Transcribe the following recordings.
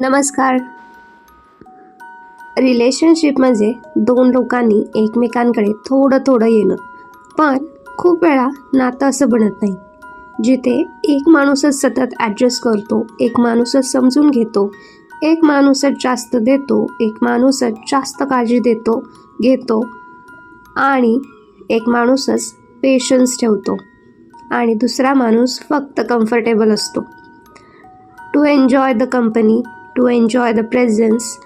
नमस्कार. रिलेशनशिप म्हणजे दोन लोकांनी एकमेकांकडे थोडं थोडं येणं. पण खूप वेळा नातं असं बनत नाही. जिथे एक माणूसच सतत ॲडजस्ट करतो एक माणूसच समजून घेतो एक माणूसच जास्त देतो एक माणूसच जास्त काळजी देतो घेतो आणि एक माणूसच पेशन्स ठेवतो आणि दुसरा माणूस फक्त कम्फर्टेबल असतो. To enjoy the company to enjoy the presence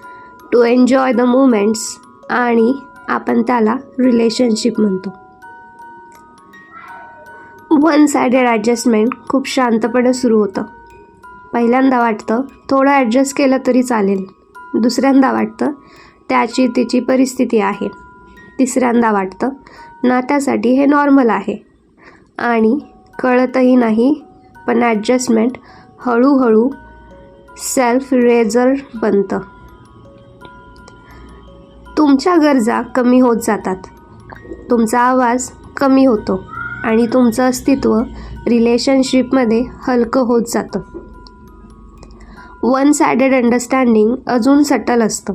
to enjoy the moments आणि आपण त्याला रिलेशनशिप म्हणतो. वन सायडेड ॲडजस्टमेंट खूप शांतपणे सुरू होतं. पहिल्यांदा वाटतं थोडं ॲडजस्ट केलं तरी चालेल. दुसऱ्यांदा वाटतं त्याची तिची परिस्थिती आहे. तिसऱ्यांदा वाटतं नात्यासाठी हे नॉर्मल आहे. आणि कळतही नाही पण ॲडजस्टमेंट हळूहळू सेल्फ रेझर बनतं. तुमच्या गरजा कमी होत जातात. तुमचा आवाज कमी होतो आणि तुमचं अस्तित्व रिलेशनशिपमध्ये हलकं होत जातं. वन सायडेड अंडरस्टँडिंग अजून सटल असतं.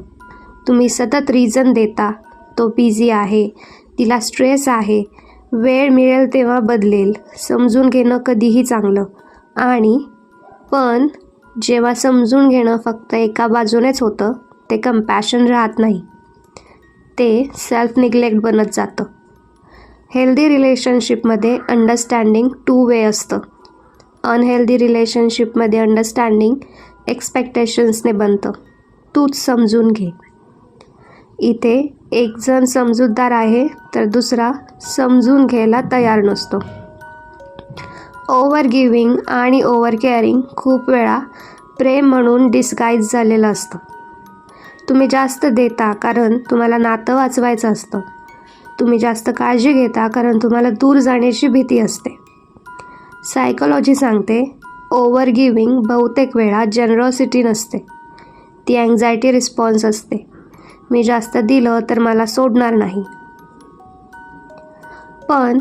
तुम्ही सतत रिझन देता तो बिझी आहे तिला स्ट्रेस आहे वेळ मिळेल तेव्हा बदलेल समजून घेणं कधीही चांगलं. आणि पण जेव्हा समजून घेणं फक्त एका बाजूनेच होतं ते कम्पॅशन राहत नाही. ते सेल्फ निग्लेक्ट बनत जातं. हेल्दी रिलेशनशिपमध्ये अंडरस्टँडिंग टू वे असतं. अनहेल्दी रिलेशनशिपमध्ये अंडरस्टँडिंग एक्सपेक्टेशन्सने बनतं. तूच समजून घे. इथे एकजण समजूतदार आहे तर दुसरा समजून घ्यायला तयार नसतो. ओव्हर गिविंग आणि ओव्हर केअरिंग खूप वेळा प्रेम म्हणून डिस्गाईज झालेलं असतं. तुम्ही जास्त देता कारण तुम्हाला नातं वाचवायचं असतं. तुम्ही जास्त काळजी घेता कारण तुम्हाला दूर जाण्याची भीती असते. सायकोलॉजी सांगते ओव्हर गिविंग बहुतेक वेळा जनरॉसिटी नसते. ती अँझायटी रिस्पॉन्स असते. मी जास्त दिलं तर मला सोडणार नाही. पण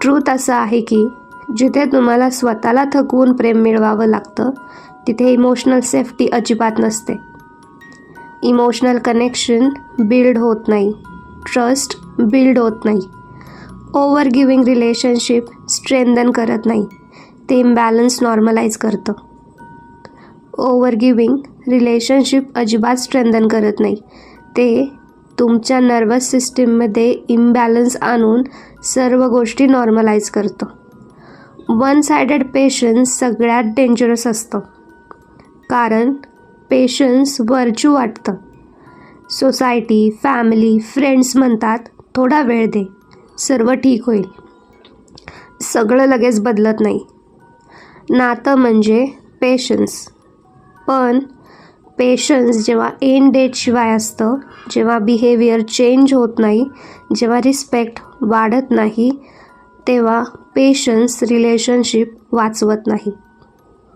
ट्रूथ असं आहे की जिथे तुम्हाला स्वतःला थकवून प्रेम मिळवावं लागतं तिथे इमोशनल सेफ्टी अजिबात नसते. इमोशनल कनेक्शन बिल्ड होत नाही. ट्रस्ट बिल्ड होत नाही. ओव्हर गिविंग रिलेशनशिप स्ट्रेंदन करत नाही. ते इम्बॅलन्स नॉर्मलाइज करतं. ओव्हर गिविंग रिलेशनशिप अजिबात स्ट्रेंदन करत नाही. ते तुमच्या नर्वस सिस्टीममध्ये इम्बॅलन्स आणून सर्व गोष्टी नॉर्मलाइज करतं. वन सायडेड पेशन्स सगळ्यात डेंजरस असतं. कारण पेशन्स वर्च्यू वाटतं. सोसायटी फॅमिली फ्रेंड्स म्हणतात थोडा वेळ दे सर्व ठीक होईल. सगळं लगेच बदलत नाही. नातं म्हणजे पेशन्स पण पेशन्स जेव्हा एन डेटशिवाय असतं जेव्हा बिहेवियर चेंज होत नाही जेव्हा रिस्पेक्ट वाढत नाही तेव्हा पेशन्स रिलेशनशिप वाचवत नाही.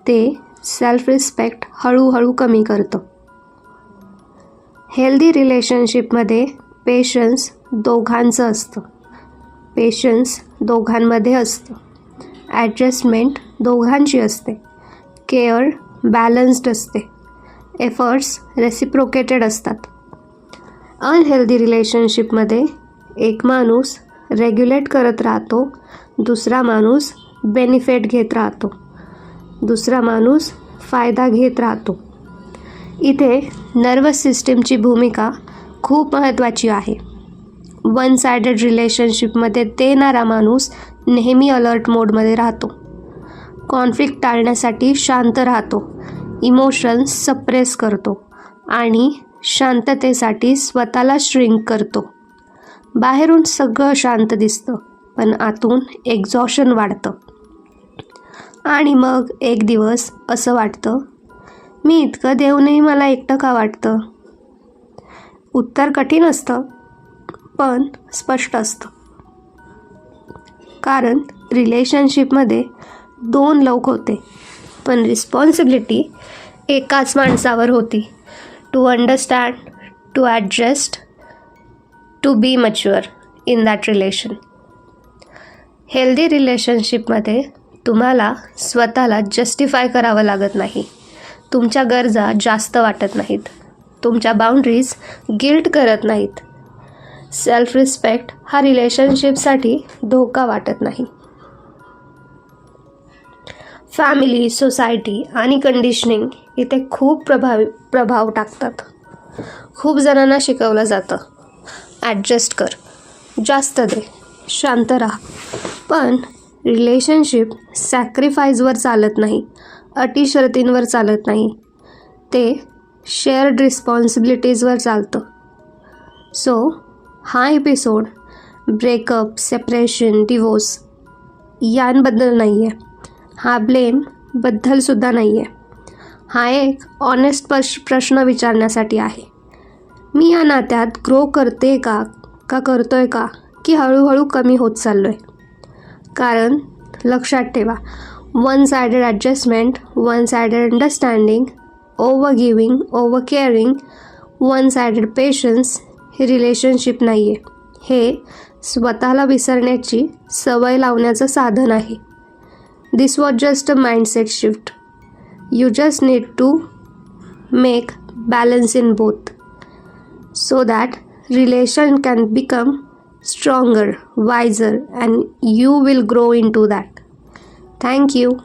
ते सेल्फ रिस्पेक्ट हळूहळू कमी करतं. हेल्दी रिलेशनशिपमध्ये पेशन्स दोघांचं असतं. पेशन्स दोघांमध्ये असतं. ॲडजस्टमेंट दोघांची असते. केअर बॅलन्स्ड असते. एफर्ट्स रेसिप्रोकेटेड असतात. अनहेल्दी रिलेशनशिपमध्ये एक माणूस रेग्युलेट करत राहतो. दुसरा माणूस बेनिफिट घेत राहतो. दुसरा माणूस फायदा घेत राहतो. इथे नर्वस सिस्टीमची भूमिका खूप महत्त्वाची आहे. वन सायडेड रिलेशनशिपमध्ये देणारा माणूस नेहमी अलर्ट मोडमध्ये राहतो. कॉन्फ्लिक्ट टाळण्यासाठी शांत राहतो. इमोशन्स सप्रेस करतो आणि शांततेसाठी स्वतःला श्रिंक करतो. बाहेरून सगळं शांत दिसतं पण आतून एक्झॉशन वाढतं. आणि मग एक दिवस असं वाटतं मी इतकं देऊनही मला एकटं का वाटतं? उत्तर कठीण असतं पण स्पष्ट असतं. कारण रिलेशनशिपमध्ये दोन लोक होते पण रिस्पॉन्सिबिलिटी एकाच माणसावर होती. To understand to adjust to be mature in that relation healthy रिलेशनशिपमध्ये तुम्हाला स्वतःला जस्टिफाय करावं लागत नाही. तुमच्या गरजा जास्त वाटत नाहीत. तुमच्या बाउंड्रीज गिल्ट करत नाहीत. सेल्फ रिस्पेक्ट हा रिलेशनशिपसाठी धोका वाटत नाही. फॅमिली सोसायटी आणि कंडिशनिंग इथे खूप प्रभावी प्रभाव टाकतात. खूप जणांना शिकवलं जातं. ॲडजस्ट कर. जास्त दे. शांत राहा. पण रिलेशनशिप सॅक्रिफाईजवर चालत नाही. अटी शर्तींवर चालत नाही. ते शेअर्ड रिस्पॉन्सिबिलिटीजवर चालतं. सो हा एपिसोड ब्रेकअप सेपरेशन डिवोर्स यांबद्दल नाही आहे हा ब्लेमबद्दलसुद्धा नाही आहे हा एक ऑनेस्ट प्रश प्रश्न विचारण्यासाठी आहे. मी या नात्यात ग्रो करते का का करतोय का की हळूहळू कमी होत चाललो आहे कारण लक्षात ठेवा one sided adjustment one sided understanding over giving over caring one sided patience हे रिलेशनशिप नाही आहे हे स्वतःला विसरण्याची सवय लावण्याचं साधन आहे. This was just a mindset shift you just need to make balance in both so that relation can become stronger wiser and you will grow into that. Thank you